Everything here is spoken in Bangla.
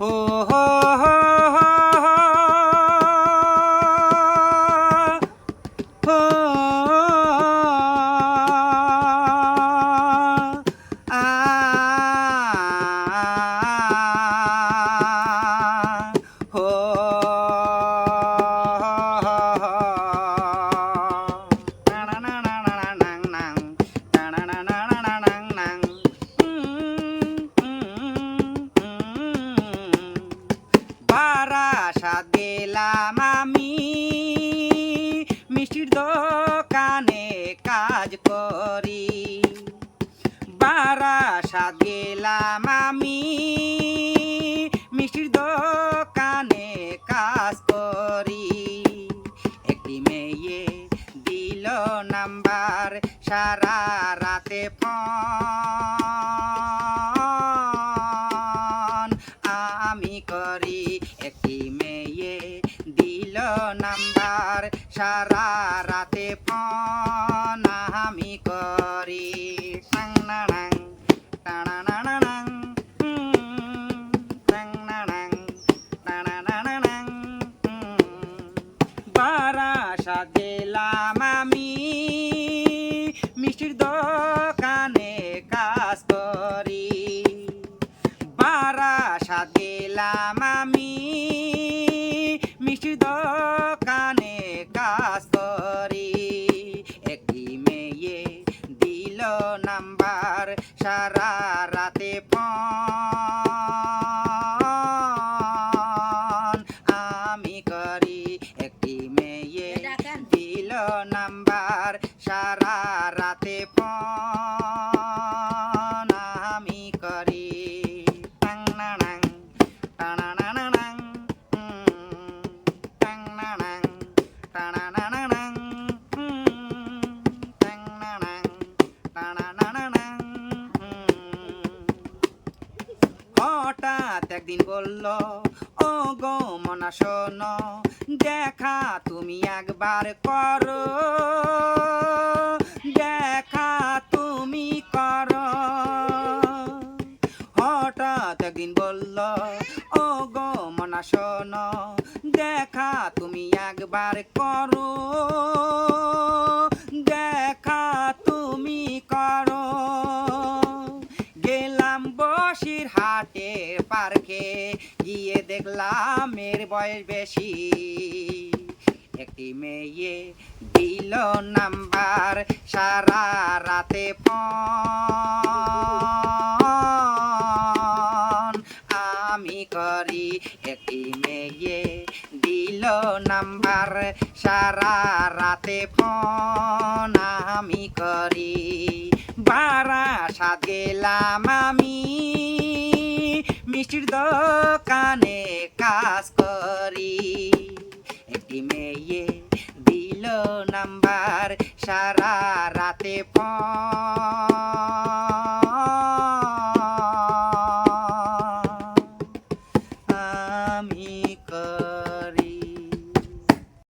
oh, oh. আমি মিষ্টির দোকানে কাজ করি। বারাসাত গেলাম আমি মিষ্টির দোকানে কাজ করি। একটি মেয়ে দিল নাম্বার সারা রাতে ফোন। আমি করি একটি মেয়ে দিল নাম্বার, সারা রাতে ফোন আমি করি টানা। বারাসাত গেলাম আমি, মিষ্টির দোকানে কাজ করি বারাসাত গেলাম দোকানে কাজ করি। একটি মেয়ে দিল নাম্বার সারা রাতে ফোন। আমি করি একটি মেয়ে দিল নাম্বার সারা রাতে ফোন। হঠাৎ একদিন বলল ও গো মনা শোনো, দেখা তুমি একবার করো, দেখা তুমি করো। হঠাৎ একদিন বলল ও গো মনা শোনো, দেখা তুমি একবার করো। বসির হাটে, পার্কে গিয়ে দেখলাম এর বয়স বেশি। একটি মেয়ে দিল নাম্বার সারা রাতে আমি করি, একটি মেয়ে দিল নাম্বার সারা রাতে ফোন। আমি করি। বারাসাত গেলাম আমি। মিষ্টির দোকানে কাজ করি। একটি মেয়ে দিল নাম্বার সারা রাতে ফোন।